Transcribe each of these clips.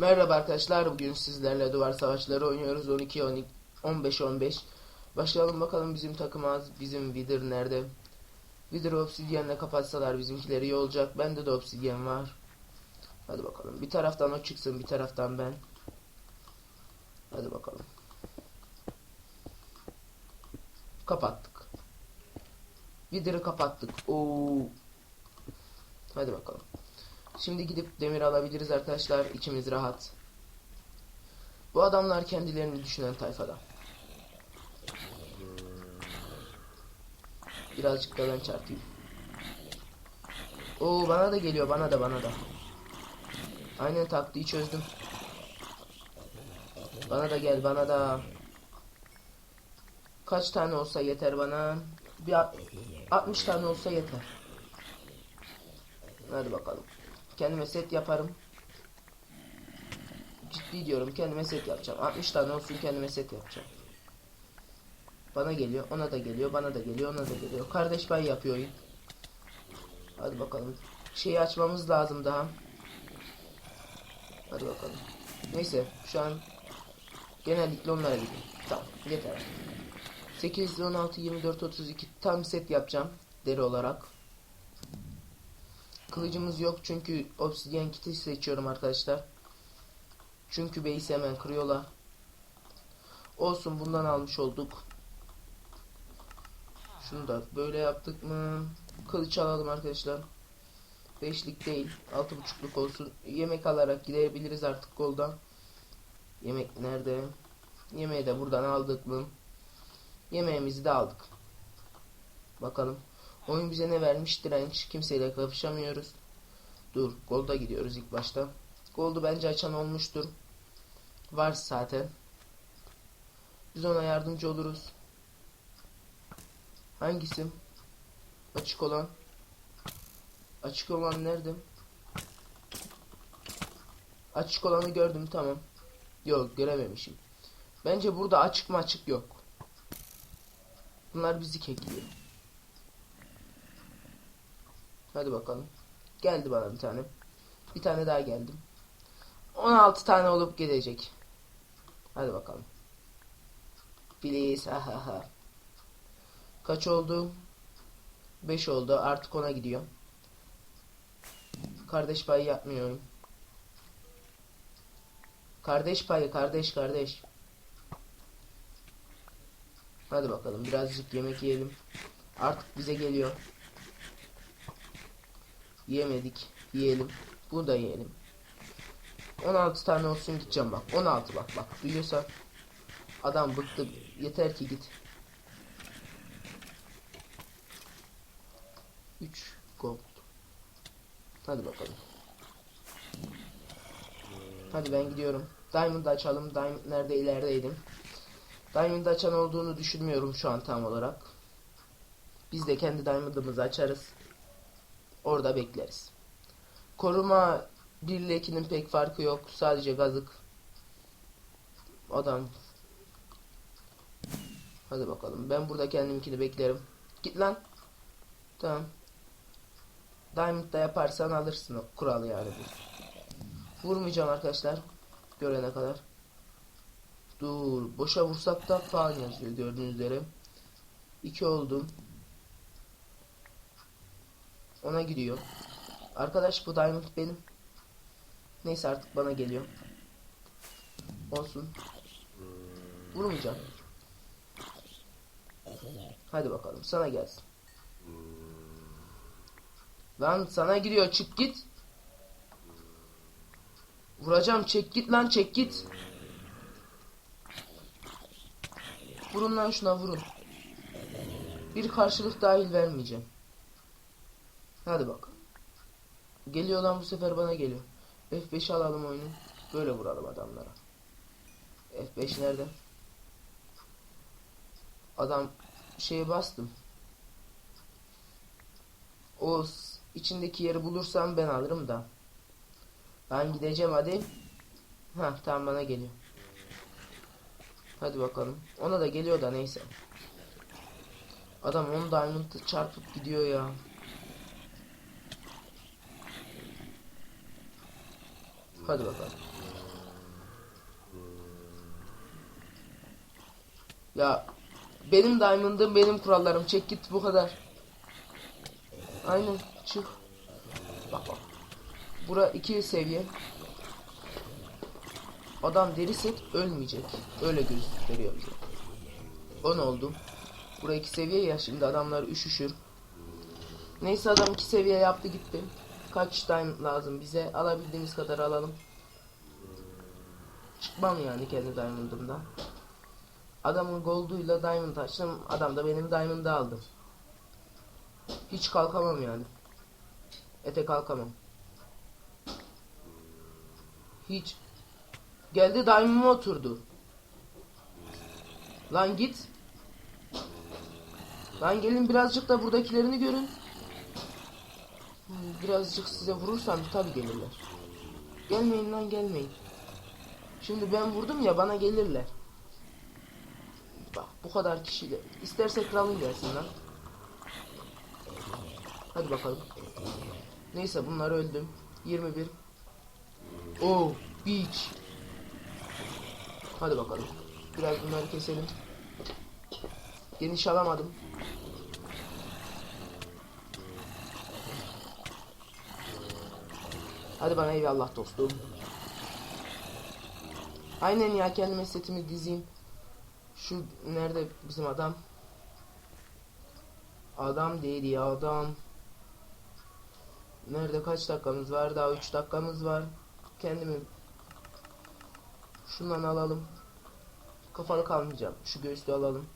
Merhaba arkadaşlar bugün sizlerle duvar savaşları oynuyoruz. 12 12 15 15 Başlayalım bakalım bizim takımaz bizim Wither nerede? Wither obsidyenle kapatsalar bizimkileri iyi olacak. Bende de obsidyen var. Hadi bakalım. Bir taraftan o çıksın bir taraftan ben. Hadi bakalım. Kapattık. Wither'ı kapattık. Oo. Hadi bakalım Şimdi gidip demir alabiliriz arkadaşlar. İçimiz rahat. Bu adamlar kendilerini düşünen tayfada. Birazcık da ben çarpayım. Oo bana da geliyor bana da bana da. Aynen taktiği çözdüm. Bana da gel bana da. Kaç tane olsa yeter bana. Bir alt- 60 tane olsa yeter. Hadi bakalım. Kendime set yaparım. Ciddi diyorum kendime set yapacağım. 60 tane olsun kendime set yapacağım. Bana geliyor, ona da geliyor, bana da geliyor, ona da geliyor. Kardeş pay yapıyor. Hadi bakalım. Şeyi açmamız lazım daha. Hadi bakalım. Neyse şu an genellikle onlara gidiyor. Tamam yeter. 8, 16, 24, 32 tam set yapacağım deri olarak. Kılıcımız yok çünkü obsidyen kiti seçiyorum arkadaşlar. Çünkü base'i hemen kırıyorlar. Olsun bundan almış olduk. Şunu da böyle yaptık mı? Kılıç alalım arkadaşlar. Beşlik değil. Altı buçukluk olsun. Yemek alarak gidebiliriz artık goldan. Yemek nerede? Yemeği de buradan aldık mı? Yemeğimizi de aldık. Bakalım. Oyun bize ne vermiş? Direnç. Kimseyle kapışamıyoruz. Dur. Golda gidiyoruz ilk başta. Goldu bence açan olmuştur. Var zaten. Biz ona yardımcı oluruz. Hangisi? Açık olan. Açık olan nerede? Açık olanı gördüm tamam. Yok görememişim. Bence burada açık mı açık yok. Bunlar bizi kekliyor. Hadi bakalım. Geldi bana bir tane. Bir tane daha geldi. 16 tane olup gelecek. Hadi bakalım. Please ha ha. Kaç oldu? 5 oldu. Artık ona gidiyor. Kardeş payı yapmıyorum. Kardeş payı kardeş kardeş. Hadi bakalım birazcık yemek yiyelim. Artık bize geliyor. Yemedik. Yiyelim. Bunu yiyelim. 16 tane olsun gideceğim bak. 16 bak bak. Duyuyorsan adam bıktı. Yeter ki git. 3 gold. Hadi bakalım. Hadi ben gidiyorum. Diamond açalım. Diamond nerede ilerideydim. Diamond açan olduğunu düşünmüyorum şu an tam olarak. Biz de kendi Diamond'ımızı açarız. Orada bekleriz. Koruma 1 ile 2'nin pek farkı yok. Sadece gazık. Adam. Hadi bakalım. Ben burada kendimkini beklerim. Git lan. Tamam. Diamond'da yaparsan alırsın o kuralı yani. Vurmayacağım arkadaşlar. Görene kadar. Dur. Boşa vursak da falan yazıyor gördüğünüz üzere. 2 oldum. Ona gidiyor. Arkadaş bu diamond benim. Neyse artık bana geliyor. Olsun. Vurmayacağım. Hadi bakalım sana gelsin. Lan sana giriyor çık git. Vuracağım çek git lan çek git. Vurun lan şuna vurun. Bir karşılık dahil vermeyeceğim. Hadi bak. Geliyor lan bu sefer bana geliyor. F5 alalım oyunu. Böyle vuralım adamlara. F5 nerede? Adam şeye bastım. O içindeki yeri bulursam ben alırım da. Ben gideceğim hadi. Ha tamam bana geliyor. Hadi bakalım. Ona da geliyor da neyse. Adam 10 diamond çarpıp gidiyor ya. Hadi bakalım. Ya benim diamond'ım benim kurallarım. Çek git bu kadar. Aynen çık. Bak bak. Bura iki seviye. Adam deri set ölmeyecek. Öyle gösteriyor bize. 10 oldum. Buraya iki seviye ya şimdi adamlar üşüşür. Neyse adam iki seviye yaptı gitti. Kaç time lazım bize? Alabildiğimiz kadar alalım. Çıkmam yani kendi diamond'ımdan. Adamın gold'uyla diamond açtım. Adam da benim diamond'ı aldı. Hiç kalkamam yani. Ete kalkamam. Hiç. Geldi diamond'ıma oturdu. Lan git. Lan gelin birazcık da buradakilerini görün. Birazcık size vurursam tabi gelirler. Gelmeyin lan gelmeyin. Şimdi ben vurdum ya bana gelirler. Bak bu kadar kişiyle. İsterse kralın gelsin lan. Hadi bakalım. Neyse bunlar öldüm. 21. Oh beach. Hadi bakalım. Biraz bunları keselim. Geniş alamadım. Hadi bana eyvallah dostum. Aynen ya kendime setimi dizeyim. Şu nerede bizim adam? Adam değil ya adam. Nerede kaç dakikamız var? Daha 3 dakikamız var. Kendimi şundan alalım. Kafalı kalmayacağım. Şu göğüslü alalım.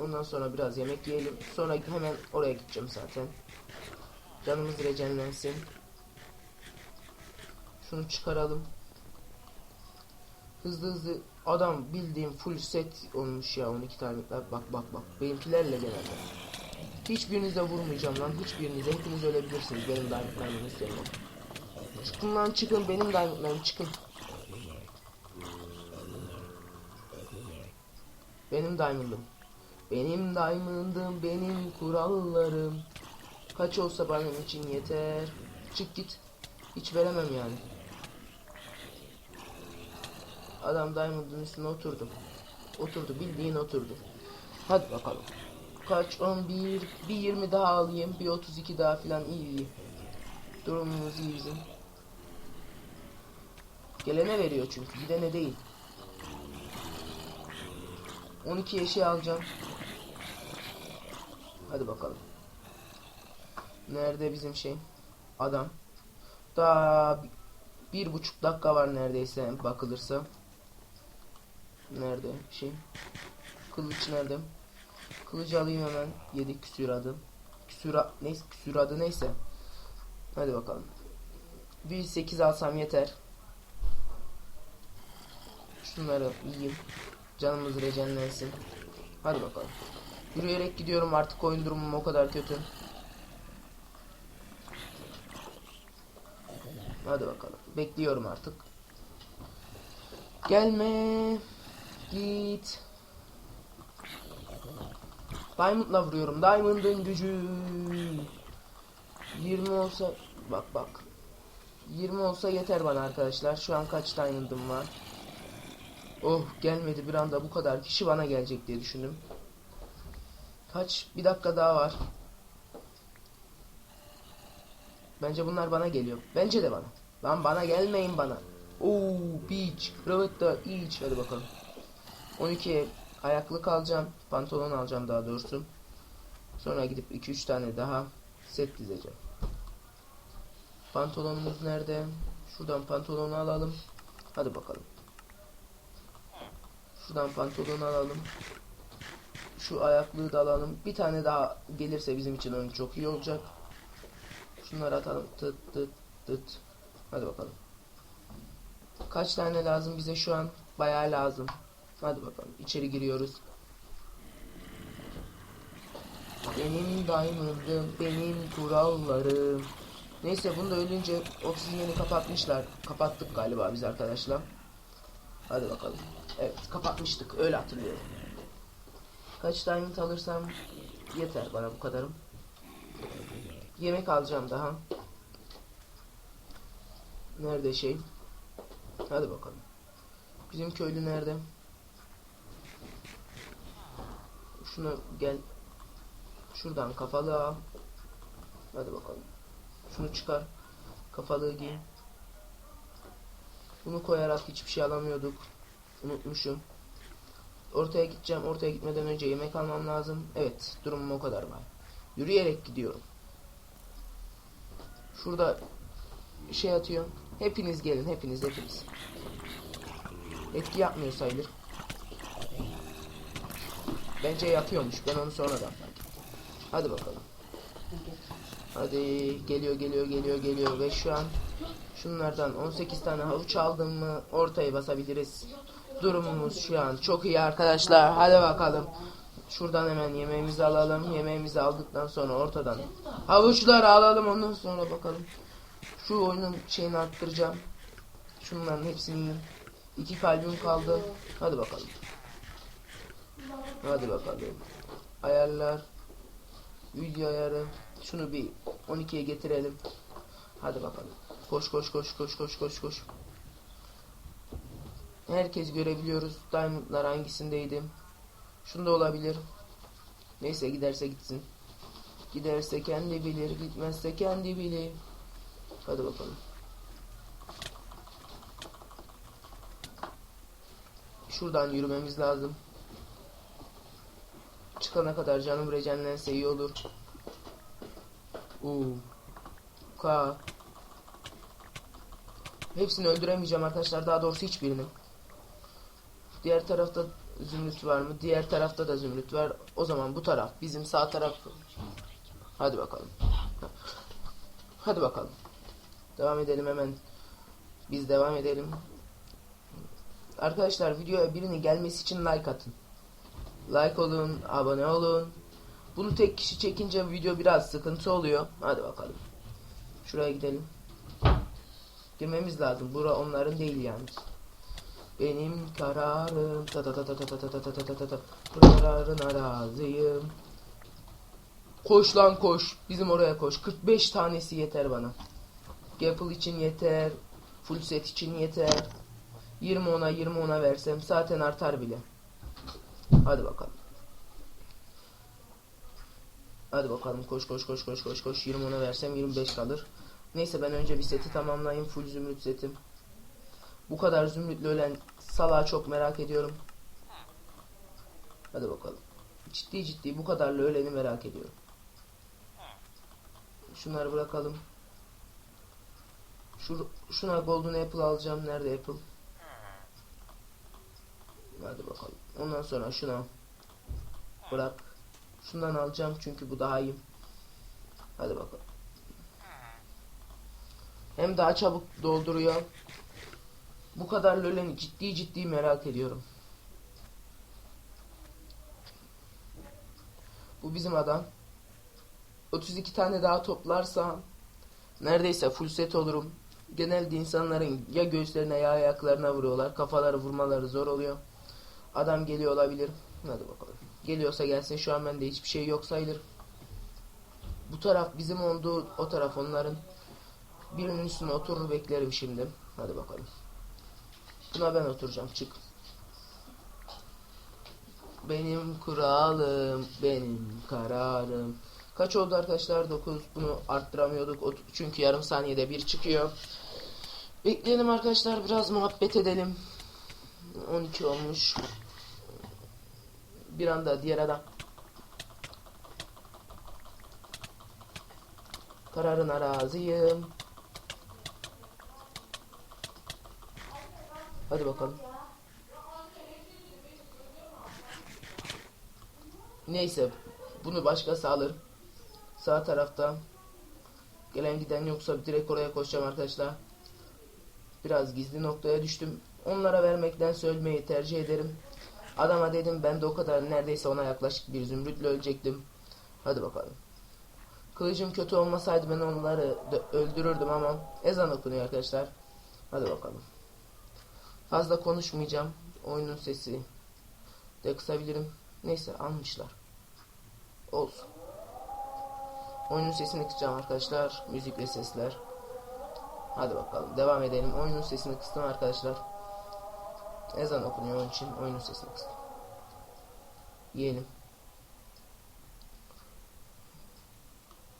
Ondan sonra biraz yemek yiyelim. Sonra hemen oraya gideceğim zaten. Canımız recenlensin. Şunu çıkaralım. Hızlı hızlı adam bildiğim full set olmuş ya 12 tane. Bak bak bak. Benimkilerle genelde. Hiçbirinize vurmayacağım lan. Hiçbirinize. Hepiniz ölebilirsiniz. Benim diamondlarımın üstlerine. Çıkın lan çıkın. Benim diamondlarım çıkın. Benim diamond'ım. Benim diamond'ım. Benim kurallarım. Kaç olsa benim için yeter. Çık git. Hiç veremem yani. Adam Diamond'ın üstüne oturdu. Oturdu bildiğin oturdu. Hadi bakalım. Kaç 11 bir 20 daha alayım. Bir 32 daha filan iyi iyi. Durumumuz iyi bizim. Gelene veriyor çünkü gidene değil. 12 eşeği alacağım. Hadi bakalım. Nerede bizim şey? Adam. Daha bir, buçuk dakika var neredeyse bakılırsa. Nerede şey? Kılıç nerede? Kılıcı alayım hemen. Yedi küsür adı. Küsür neyse küsür adı neyse. Hadi bakalım. Bir 8 alsam yeter. Şunları yiyeyim. Canımız recenlensin. Hadi bakalım. Yürüyerek gidiyorum artık oyun durumum o kadar kötü. Hadi bakalım. Bekliyorum artık. Gelme. Git. Diamond'la vuruyorum. Diamond'ın gücü. 20 olsa bak bak. 20 olsa yeter bana arkadaşlar. Şu an kaç diamond'ım var? Oh gelmedi bir anda bu kadar kişi bana gelecek diye düşündüm. Kaç? Bir dakika daha var. Bence bunlar bana geliyor. Bence de bana. Lan bana gelmeyin bana. Oo beach. Kravat da. Hadi bakalım. 12 ayaklık alacağım. Pantolon alacağım daha doğrusu. Sonra gidip 2-3 tane daha set dizeceğim. Pantolonumuz nerede? Şuradan pantolonu alalım. Hadi bakalım. Şuradan pantolonu alalım. Şu ayaklığı da alalım. Bir tane daha gelirse bizim için çok iyi olacak. Şunları atalım. Tıt tıt tıt. Hadi bakalım. Kaç tane lazım bize şu an? Bayağı lazım. Hadi bakalım. İçeri giriyoruz. Benim diamond'ım, benim kurallarım. Neyse bunu da ölünce oksijeni kapatmışlar. Kapattık galiba biz arkadaşlar. Hadi bakalım. Evet kapatmıştık. Öyle hatırlıyorum. Kaç diamond alırsam yeter bana bu kadarım. Yemek alacağım daha. Nerede şey? Hadi bakalım. Bizim köylü nerede? Şunu gel. Şuradan kafalı al. Hadi bakalım. Şunu çıkar. Kafalığı giy. Bunu koyarak hiçbir şey alamıyorduk. Unutmuşum. Ortaya gideceğim. Ortaya gitmeden önce yemek almam lazım. Evet. Durumum o kadar var. Yürüyerek gidiyorum. Şurada şey atıyor. Hepiniz gelin. Hepiniz hepiniz. Etki yapmıyor sayılır. Bence yapıyormuş. Ben onu sonradan fark ettim. Hadi bakalım. Hadi geliyor geliyor geliyor geliyor ve şu an şunlardan 18 tane havuç aldım mı ortaya basabiliriz. Durumumuz şu an çok iyi arkadaşlar. Hadi bakalım. Şuradan hemen yemeğimizi alalım. Yemeğimizi aldıktan sonra ortadan havuçları alalım ondan sonra bakalım. Şu oyunun şeyini arttıracağım. Şunların hepsini yiyeyim. İki kalbim kaldı. Hadi bakalım. Hadi bakalım. Ayarlar. Video ayarı. Şunu bir 12'ye getirelim. Hadi bakalım. Koş koş koş koş koş koş koş. Herkes görebiliyoruz. Diamond'lar hangisindeydim. Şunda olabilir. Neyse giderse gitsin. Giderse kendi bilir. Gitmezse kendi bilir. Hadi bakalım. Şuradan yürümemiz lazım. Çıkana kadar canım rejenlense iyi olur. U K Hepsini öldüremeyeceğim arkadaşlar. Daha doğrusu hiçbirini. Diğer tarafta zümrüt var mı? Diğer tarafta da zümrüt var. O zaman bu taraf. Bizim sağ taraf. Hadi bakalım. Hadi bakalım. Devam edelim hemen. Biz devam edelim. Arkadaşlar videoya birinin gelmesi için like atın. Like olun, abone olun. Bunu tek kişi çekince video biraz sıkıntı oluyor. Hadi bakalım. Şuraya gidelim. Girmemiz lazım. Bura onların değil yalnız. Benim kararım ta ta ta ta ta ta ta ta ta ta ta ta ta kararına razıyım. Koş lan koş. Bizim oraya koş. 45 tanesi yeter bana. Gapple için yeter. Full set için yeter. 20 ona 20 ona versem zaten artar bile. Hadi bakalım. Hadi bakalım koş koş koş koş koş koş 20 ona versem 25 kalır. Neyse ben önce bir seti tamamlayayım full zümrüt setim. Bu kadar zümrütle ölen salağı çok merak ediyorum. Hadi bakalım. Ciddi ciddi bu kadarla öleni merak ediyorum. Şunları bırakalım. Şu, şuna golden apple alacağım. Nerede apple? Hadi bakalım. Ondan sonra şuna bırak. Şundan alacağım çünkü bu daha iyi. Hadi bakalım. Hem daha çabuk dolduruyor. Bu kadar löleni ciddi ciddi merak ediyorum. Bu bizim adam. 32 tane daha toplarsa neredeyse full set olurum. Genelde insanların ya göğüslerine ya ayaklarına vuruyorlar. Kafaları vurmaları zor oluyor. Adam geliyor olabilir. Hadi bakalım. Geliyorsa gelsin. Şu an bende hiçbir şey yok sayılır. Bu taraf bizim olduğu o taraf onların. Birinin üstüne oturur beklerim şimdi. Hadi bakalım. Buna ben oturacağım. Çık. Benim kuralım, benim kararım. Kaç oldu arkadaşlar? 9. Bunu arttıramıyorduk. Çünkü yarım saniyede bir çıkıyor. Bekleyelim arkadaşlar. Biraz muhabbet edelim. 12 olmuş. Bir anda diğer adam. Kararına razıyım. Hadi bakalım. Neyse. Bunu başkası alır. Sağ tarafta. Gelen giden yoksa direkt oraya koşacağım arkadaşlar. Biraz gizli noktaya düştüm. Onlara vermekten söylemeyi tercih ederim. Adama dedim ben de o kadar neredeyse ona yaklaşık bir zümrütle ölecektim. Hadi bakalım. Kılıcım kötü olmasaydı ben onları öldürürdüm ama ezan okunuyor arkadaşlar. Hadi bakalım. Fazla konuşmayacağım. Oyunun sesi de kısabilirim. Neyse almışlar. Olsun. Oyunun sesini kısacağım arkadaşlar. Müzik ve sesler. Hadi bakalım devam edelim. Oyunun sesini kıstım arkadaşlar. Ezan okunuyor onun için oyunun sesini kıstım. Yiyelim.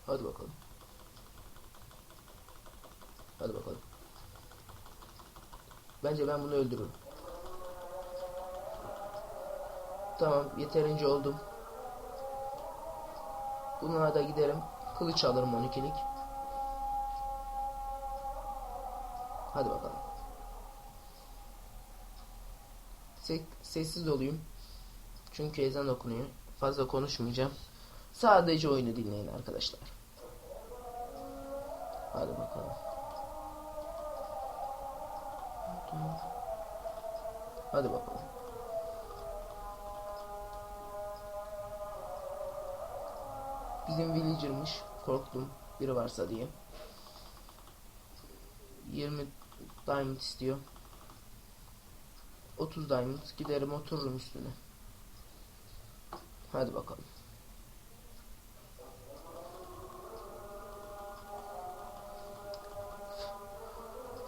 Hadi bakalım. Hadi bakalım. Bence ben bunu öldürürüm. Tamam yeterince oldum. Bununla da giderim. Kılıç alırım 12'lik. Hadi bakalım. Se- sessiz olayım. Çünkü ezan okunuyor. Fazla konuşmayacağım. Sadece oyunu dinleyin arkadaşlar. Hadi bakalım. Hadi bakalım. Bizim villager'mış. Korktum. Biri varsa diye. 20 diamond istiyor. 30 diamond. Giderim otururum üstüne. Hadi bakalım.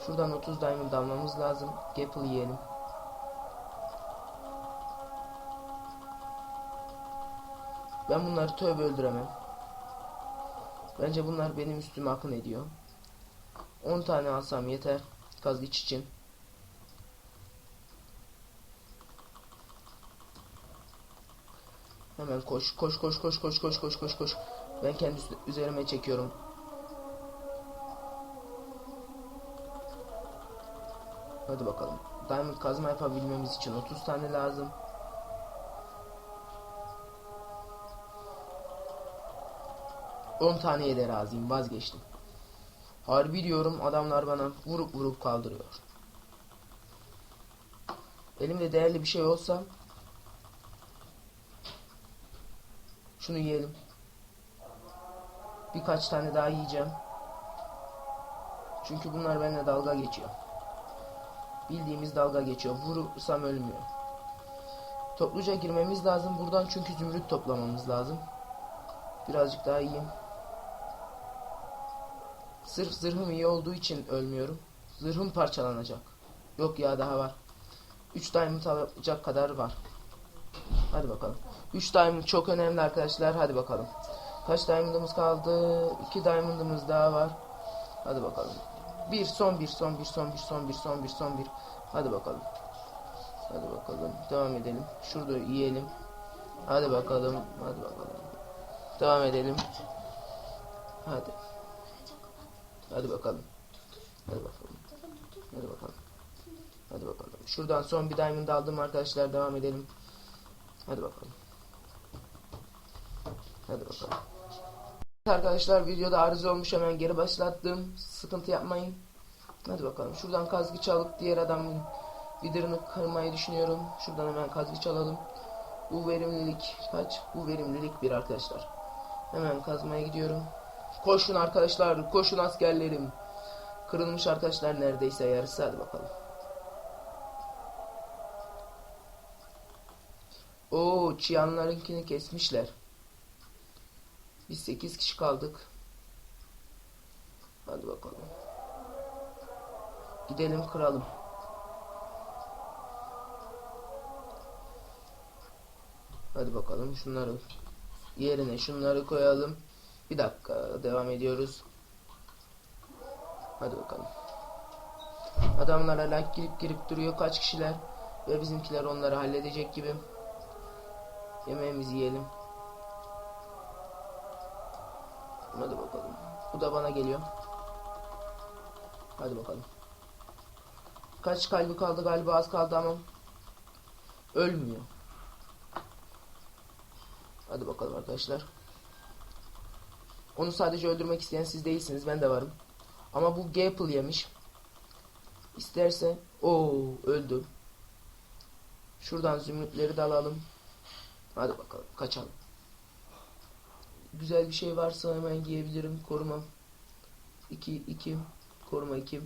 Şuradan 30 diamond almamız lazım. Gapple yiyelim. Ben bunları tövbe öldüremem. Bence bunlar benim üstüme akın ediyor. 10 tane alsam yeter. Kazgıç için. Hemen koş koş koş koş koş koş koş koş koş. Ben kendi üzerime çekiyorum. Hadi bakalım. Diamond kazma yapabilmemiz için 30 tane lazım. On taneye de razıyım vazgeçtim. Harbi diyorum adamlar bana vurup vurup kaldırıyor. Elimde değerli bir şey olsa şunu yiyelim. Birkaç tane daha yiyeceğim. Çünkü bunlar benimle dalga geçiyor. Bildiğimiz dalga geçiyor. Vurursam ölmüyor. Topluca girmemiz lazım buradan çünkü zümrüt toplamamız lazım. Birazcık daha iyiyim. Sırf zırhım iyi olduğu için ölmüyorum. Zırhım parçalanacak. Yok ya daha var. 3 diamond alacak kadar var. Hadi bakalım. 3 diamond çok önemli arkadaşlar. Hadi bakalım. Kaç diamondımız kaldı? 2 diamondımız daha var. Hadi bakalım. Bir son bir son bir son bir son bir son bir son bir. Hadi bakalım. Hadi bakalım. Devam edelim. Şurada yiyelim. Hadi bakalım. Hadi bakalım. Devam edelim. Hadi. Hadi bakalım. Hadi bakalım. Hadi bakalım. Hadi bakalım. Şuradan son bir diamond aldım arkadaşlar. Devam edelim. Hadi bakalım. Hadi bakalım. Arkadaşlar videoda arıza olmuş hemen geri başlattım. Sıkıntı yapmayın. Hadi bakalım. Şuradan kazgıç alıp diğer adamın vidirini kırmayı düşünüyorum. Şuradan hemen kazgıç alalım. Bu verimlilik kaç? Bu verimlilik bir arkadaşlar. Hemen kazmaya gidiyorum. Koşun arkadaşlar, koşun askerlerim. Kırılmış arkadaşlar neredeyse yarısı hadi bakalım. Oo, Çiyanlarınkini kesmişler. Biz 8 kişi kaldık. Hadi bakalım. Gidelim kıralım. Hadi bakalım şunları yerine şunları koyalım. Bir dakika devam ediyoruz. Hadi bakalım. Adamlar hala girip girip duruyor kaç kişiler ve bizimkiler onları halledecek gibi. Yemeğimizi yiyelim. Da bana geliyor. Hadi bakalım. Kaç kalbi kaldı galiba az kaldı ama ölmüyor. Hadi bakalım arkadaşlar. Onu sadece öldürmek isteyen siz değilsiniz. Ben de varım. Ama bu Gapple yemiş. İsterse o öldü. Şuradan zümrütleri de alalım. Hadi bakalım kaçalım. Güzel bir şey varsa hemen giyebilirim. Koruma 2 2 koruma 2.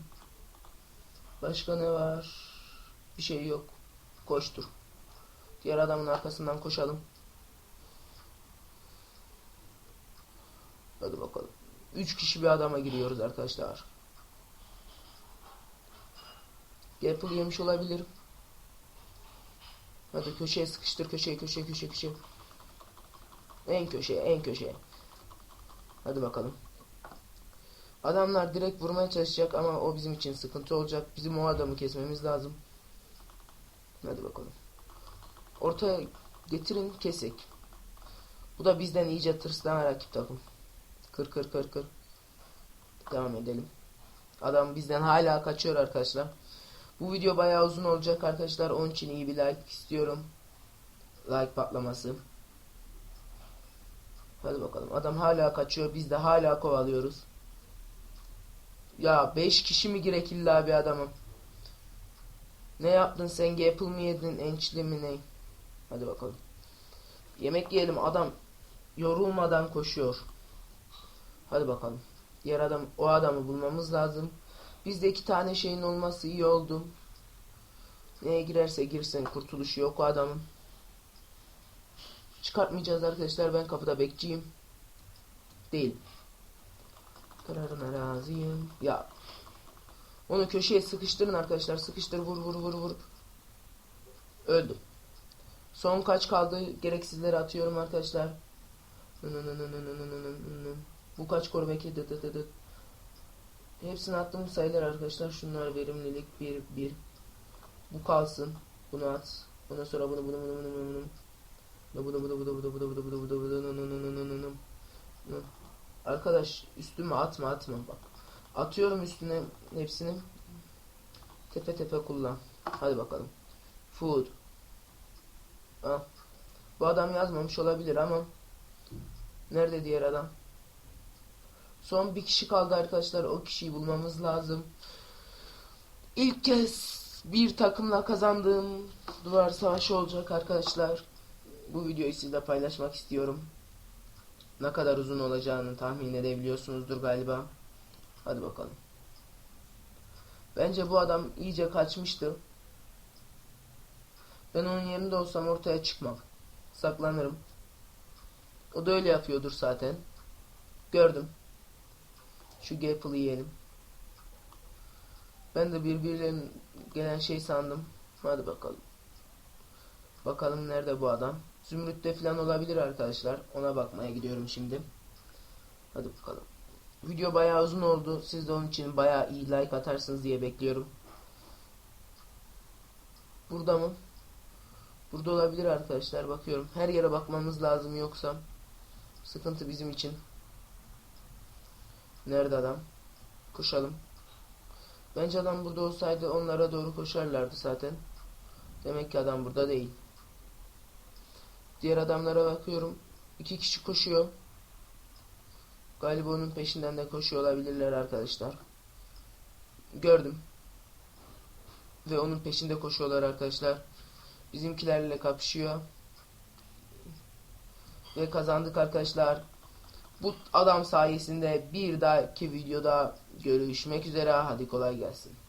Başka ne var? Bir şey yok. Koştur. Diğer adamın arkasından koşalım. Hadi bakalım. 3 kişi bir adama giriyoruz arkadaşlar. Gapple yemiş olabilir. Hadi köşeye sıkıştır köşeye köşeye köşeye köşeye. En köşeye en köşeye. Hadi bakalım. Adamlar direkt vurmaya çalışacak ama o bizim için sıkıntı olacak. Bizim o adamı kesmemiz lazım. Hadi bakalım. Ortaya getirin kesek. Bu da bizden iyice tırslanan rakip takım. Kır kır kır kır. Devam edelim. Adam bizden hala kaçıyor arkadaşlar. Bu video bayağı uzun olacak arkadaşlar. Onun için iyi bir like istiyorum. Like patlaması. Hadi bakalım. Adam hala kaçıyor. Biz de hala kovalıyoruz. Ya 5 kişi mi girek illa bir adamım? Ne yaptın sen? Apple mı yedin? Ençli mi ne? Hadi bakalım. Yemek yiyelim. Adam yorulmadan koşuyor. Hadi bakalım. Diğer adam o adamı bulmamız lazım. Bizde iki tane şeyin olması iyi oldu. Neye girerse girsin kurtuluşu yok o adamın. Çıkartmayacağız arkadaşlar. Ben kapıda bekçiyim. Değil. Kararına razıyım. Ya. Onu köşeye sıkıştırın arkadaşlar. Sıkıştır vur vur vur vur. Öldüm. Son kaç kaldı gereksizleri atıyorum arkadaşlar. Bu kaç koru bekledi. Hepsini attığım sayılar arkadaşlar. Şunlar verimlilik 1 1. Bu kalsın. Bunu at. Ondan sonra bunu bunu bunu bunu bunu. bunu. Arkadaş üstüme atma atma bak. Atıyorum üstüne hepsini. Tepe tepe kullan. Hadi bakalım. Food. Ha. Bu adam yazmamış olabilir ama nerede diğer adam? Son bir kişi kaldı arkadaşlar. O kişiyi bulmamız lazım. İlk kez bir takımla kazandığım duvar savaşı olacak arkadaşlar. Bu videoyu sizle paylaşmak istiyorum. Ne kadar uzun olacağını tahmin edebiliyorsunuzdur galiba. Hadi bakalım. Bence bu adam iyice kaçmıştı. Ben onun yerinde olsam ortaya çıkmam. Saklanırım. O da öyle yapıyordur zaten. Gördüm. Şu Gaple'ı yiyelim. Ben de birbirlerinin gelen şey sandım. Hadi bakalım. Bakalım nerede bu adam. Zümrüt'te falan olabilir arkadaşlar. Ona bakmaya gidiyorum şimdi. Hadi bakalım. Video bayağı uzun oldu. Siz de onun için bayağı iyi like atarsınız diye bekliyorum. Burada mı? Burada olabilir arkadaşlar. Bakıyorum. Her yere bakmamız lazım yoksa sıkıntı bizim için. Nerede adam? Koşalım. Bence adam burada olsaydı onlara doğru koşarlardı zaten. Demek ki adam burada değil. Diğer adamlara bakıyorum. İki kişi koşuyor. Galiba onun peşinden de koşuyor olabilirler arkadaşlar. Gördüm. Ve onun peşinde koşuyorlar arkadaşlar. Bizimkilerle kapışıyor. Ve kazandık arkadaşlar. Bu adam sayesinde bir dahaki videoda görüşmek üzere. Hadi kolay gelsin.